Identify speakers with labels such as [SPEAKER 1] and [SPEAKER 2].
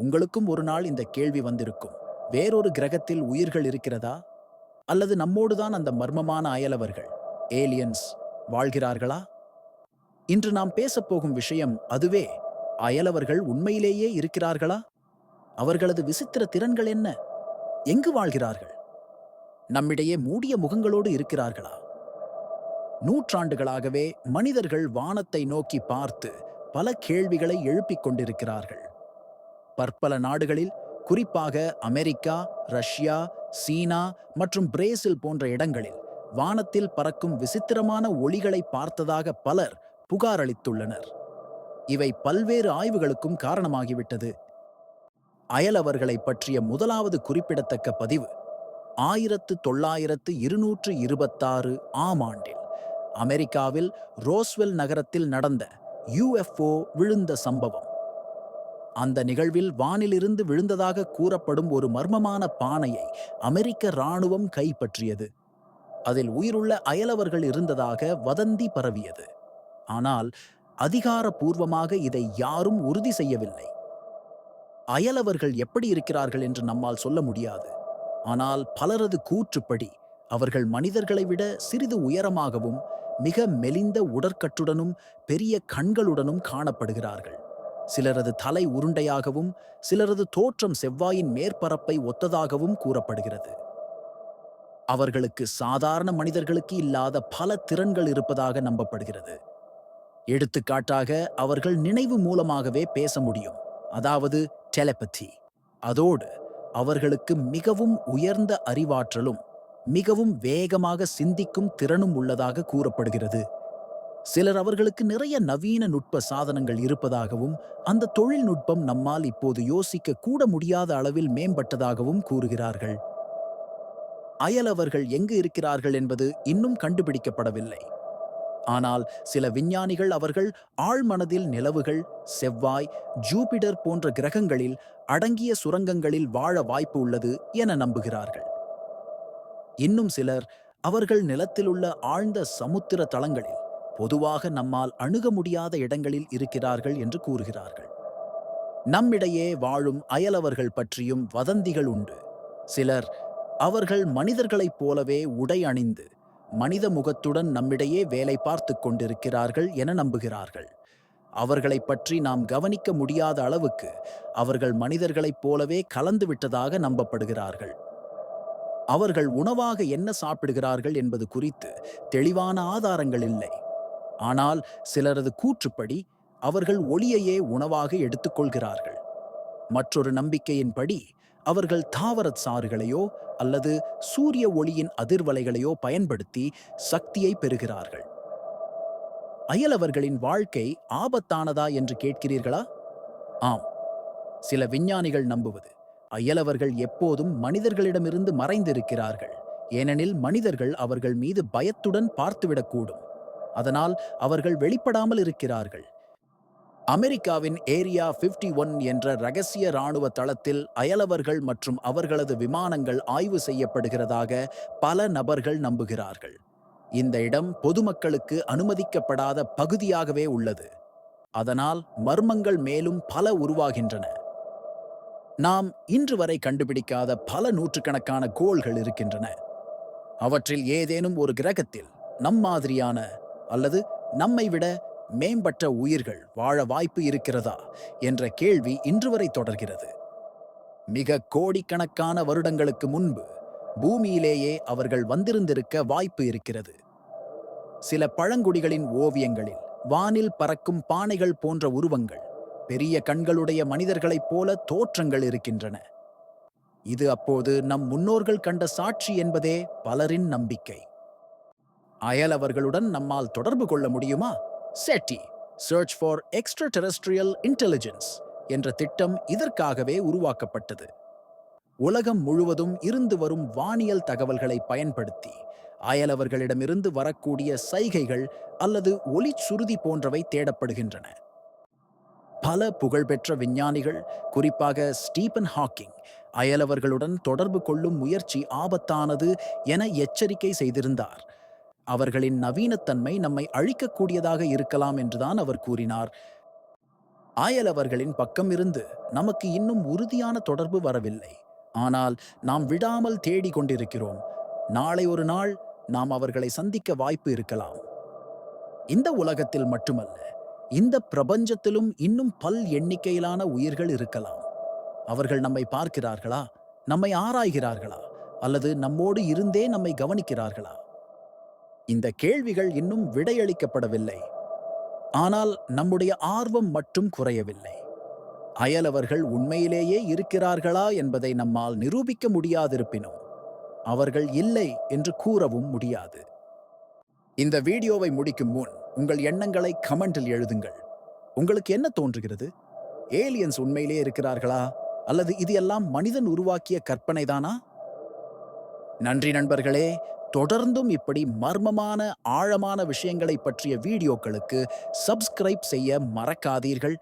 [SPEAKER 1] உங்களுக்கும் ஒரு நாள் இந்த கேள்வி வந்திருக்கும். வேறொரு கிரகத்தில் உயிர்கள் இருக்கிறதா? அல்லது நம்மோடுதான் அந்த மர்மமான அயலவர்கள் ஏலியன்ஸ் வாழ்கிறார்களா? இன்று நாம் பேசப்போகும் விஷயம் அதுவே அயலவர்கள் உண்மையிலேயே இருக்கிறார்களா? அவர்களது விசித்திர திறன்கள் என்ன? எங்கு வாழ்கிறார்கள்? நம்மிடையே மூடிய முகங்களோடு இருக்கிறார்களா? நூற்றாண்டுகளாகவே மனிதர்கள் வானத்தை நோக்கி பார்த்து பல கேள்விகளை எழுப்பிக் கொண்டிருக்கிறார்கள். பற்பல நாடுகளில் குறிப்பாக அமெரிக்கா ரஷ்யா சீனா மற்றும் பிரேசில் போன்ற இடங்களில் வானத்தில் பறக்கும் விசித்திரமான ஒளிகளை பார்த்ததாக பலர் புகார் அளித்துள்ளனர். இவை பல்வேறு ஆய்வுகளுக்கும் காரணமாகிவிட்டது. அயலவர்களை பற்றிய முதலாவது குறிப்பிடத்தக்க பதிவு ஆயிரத்து தொள்ளாயிரத்து இருநூற்று இருபத்தாறு ஆம் ஆண்டில் அமெரிக்காவில் ரோஸ்வெல் நகரத்தில் நடந்த யுஎஃப்ஓ விழுந்த சம்பவம். அந்த நிகழ்வில் வானிலிருந்து விழுந்ததாக கூறப்படும் ஒரு மர்மமான பானையை அமெரிக்க ராணுவம் கைப்பற்றியது. அதில் உயிருள்ள அயலவர்கள் இருந்ததாக வதந்தி பரவியது. ஆனால் அதிகாரப்பூர்வமாக இதை யாரும் உறுதி செய்யவில்லை. அயலவர்கள் எப்படி இருக்கிறார்கள் என்று நம்மால் சொல்ல முடியாது. ஆனால் பலரது கூற்றுப்படி அவர்கள் மனிதர்களை விட சிறிது உயரமாகவும் மிக மெலிந்த உடற்கட்டுடனும் பெரிய கண்களுடனும் காணப்படுகிறார்கள். சிலரது தலை உருண்டையாகவும் சிலரது தோற்றம் செவ்வாயின் மேற்பரப்பை ஒத்ததாகவும் கூறப்படுகிறது. அவர்களுக்கு சாதாரண மனிதர்களுக்கு இல்லாத பல திறன்கள் இருப்பதாக நம்பப்படுகிறது. எடுத்துக்காட்டாக அவர்கள் நினைவு மூலமாகவே பேச முடியும். அதாவது டெலபதி அதோடு அவர்களுக்கு மிகவும் உயர்ந்த அறிவாற்றலும் மிகவும் வேகமாக சிந்திக்கும் திறனும் உள்ளதாக கூறப்படுகிறது. சிலர் அவர்களுக்கு நிறைய நவீன நுட்ப சாதனங்கள் இருப்பதாகவும் அந்த தொழில்நுட்பம் நம்மால் இப்போது யோசிக்க கூட முடியாத அளவில் மேம்பட்டதாகவும் கூறுகிறார்கள். அயலவர்கள் எங்கு இருக்கிறார்கள் என்பது இன்னும் கண்டுபிடிக்கப்படவில்லை. ஆனால் சில விஞ்ஞானிகள் அவர்கள் ஆழ்மனதில் நிலவுகள் செவ்வாய் ஜூபிடர் போன்ற கிரகங்களில் அடங்கிய சுரங்கங்களில் வாழ வாய்ப்பு உள்ளது என நம்புகிறார்கள். இன்னும் சிலர் அவர்கள் நிலத்திலுள்ள ஆழ்ந்த சமுத்திர தளங்களில் பொதுவாக நம்மால் அணுக முடியாத இடங்களில் இருக்கிறார்கள் என்று கூறுகிறார்கள். நம்மிடையே வாழும் அயலவர்கள் பற்றியும் வதந்திகள் உண்டு. சிலர் அவர்கள் மனிதர்களைப் போலவே உடை அணிந்து மனித முகத்துடன் நம்மிடையே வேலை பார்த்து கொண்டிருக்கிறார்கள் என நம்புகிறார்கள். அவர்களைப் பற்றி நாம் கவனிக்க முடியாத அளவுக்கு அவர்கள் மனிதர்களைப் போலவே கலந்து விட்டதாக நம்பப்படுகிறார்கள். அவர்கள் உணவாக என்ன சாப்பிடுகிறார்கள் என்பது குறித்து தெளிவான ஆதாரங்கள் இல்லை. ஆனால் சிலரது கூற்றுப்படி அவர்கள் ஒளியையே உணவாக எடுத்துக்கொள்கிறார்கள். மற்றொரு நம்பிக்கையின்படி அவர்கள் தாவரச் சாறுகளையோ அல்லது சூரிய ஒளியின் அதிர்வலைகளையோ பயன்படுத்தி சக்தியை பெறுகிறார்கள். அயலவர்களின் வாழ்க்கை ஆபத்தானதா என்று கேட்கிறீர்களா? ஆம். சில விஞ்ஞானிகள் நம்புவது அயலவர்கள் எப்போதும் மனிதர்களிடமிருந்து மறைந்திருக்கிறார்கள். ஏனெனில் மனிதர்கள் அவர்கள் மீது பயத்துடன் பார்த்துவிடக்கூடும். அதனால் அவர்கள் வெளிப்படாமல் இருக்கிறார்கள். அமெரிக்காவின் ஏரியா 51 ஒன் என்ற ரகசிய ராணுவ தளத்தில் அயலவர்கள் மற்றும் அவர்களது விமானங்கள் ஆய்வு செய்யப்படுகிறதாக பல நபர்கள் நம்புகிறார்கள். இந்த இடம் பொதுமக்களுக்கு அனுமதிக்கப்படாத பகுதியாகவே உள்ளது. அதனால் மர்மங்கள் மேலும் பல உருவாகின்றன. நாம் இன்று வரை கண்டுபிடிக்காத பல நூற்றுக்கணக்கான கோள்கள் இருக்கின்றன. அவற்றில் ஏதேனும் ஒரு கிரகத்தில் நம் மாதிரியான அல்லது நம்மை விட மேம்பட்ட உயிர்கள் வாழ வாய்ப்பு இருக்கிறதா என்ற கேள்வி இன்று வரை தொடர்கிறது. மிக கோடிக்கணக்கான வருடங்களுக்கு முன்பு பூமியிலேயே அவர்கள் வந்திருந்திருக்க வாய்ப்பு இருக்கிறது. சில பழங்குடிகளின் ஓவியங்களில் வானில் பறக்கும் பானைகள் போன்ற உருவங்கள் பெரிய கண்களுடைய மனிதர்களைப் போல தோற்றங்கள் இருக்கின்றன. இது அப்போது நம் முன்னோர்கள் கண்ட சாட்சி என்பதே பலரின் நம்பிக்கை. அயலவர்களுடன் நம்மால் தொடர்பு கொள்ள முடியுமா? SETI search for extra terrestrial intelligence என்ற திட்டம் இதற்காகவே உருவாக்கப்பட்டது. உலகம் முழுவதும் இருந்து வரும் வானியல் தகவல்களை பயன்படுத்தி அயலவர்களிடமிருந்து வரக்கூடிய சைகைகள் அல்லது ஒலி சுருதி போன்றவை தேடப்படுகின்றன. பல புகழ்பெற்ற விஞ்ஞானிகள் குறிப்பாக ஸ்டீபன் ஹாக்கிங் அயலவர்களுடன் தொடர்பு கொள்ளும் முயற்சி ஆபத்தானது என எச்சரிக்கை செய்திருந்தார். அவர்களின் நவீனத்தன்மை நம்மை அழிக்கக்கூடியதாக இருக்கலாம் என்றுதான் அவர் கூறினார். ஆயலவர்களின் பக்கம் இருந்து நமக்கு இன்னும் உறுதியான தொடர்பு வரவில்லை. ஆனால் நாம் விடாமல் தேடிக் கொண்டிருக்கிறோம். நாளை ஒரு நாள் நாம் அவர்களை சந்திக்க வாய்ப்பு இருக்கலாம். இந்த உலகத்தில் மட்டுமல்ல இந்த பிரபஞ்சத்திலும் இன்னும் பல் எண்ணிக்கையிலான உயிர்கள் இருக்கலாம். அவர்கள் நம்மை பார்க்கிறார்களா? நம்மை ஆராய்கிறார்களா? அல்லது நம்மோடு இருந்தே நம்மை கவனிக்கிறார்களா? இந்த கேள்விகள் இன்னும் விடையளிக்கப்படவில்லை. ஆனால் நம்முடைய ஆர்வம் மட்டும் குறையவில்லை. அயலவர்கள் உண்மையிலேயே இருக்கிறார்களா என்பதை நம்மால் நிரூபிக்க முடியாதிருப்பினும் அவர்கள் இல்லை என்று கூறவும் முடியாது. இந்த வீடியோவை முடிக்கும் முன் உங்கள் எண்ணங்களை கமெண்டில் எழுதுங்கள். உங்களுக்கு என்ன தோன்றுகிறது? ஏலியன்ஸ் உண்மையிலே இருக்கிறார்களா? அல்லது இது எல்லாம் மனிதன் உருவாக்கிய கற்பனைதானா? நன்றி நண்பர்களே தொடர்ந்தும் இப்படி மர்மமான ஆழமான விஷயங்களை பற்றிய வீடியோக்களுக்கு சப்ஸ்கிரைப் செய்ய மறக்காதீர்கள்.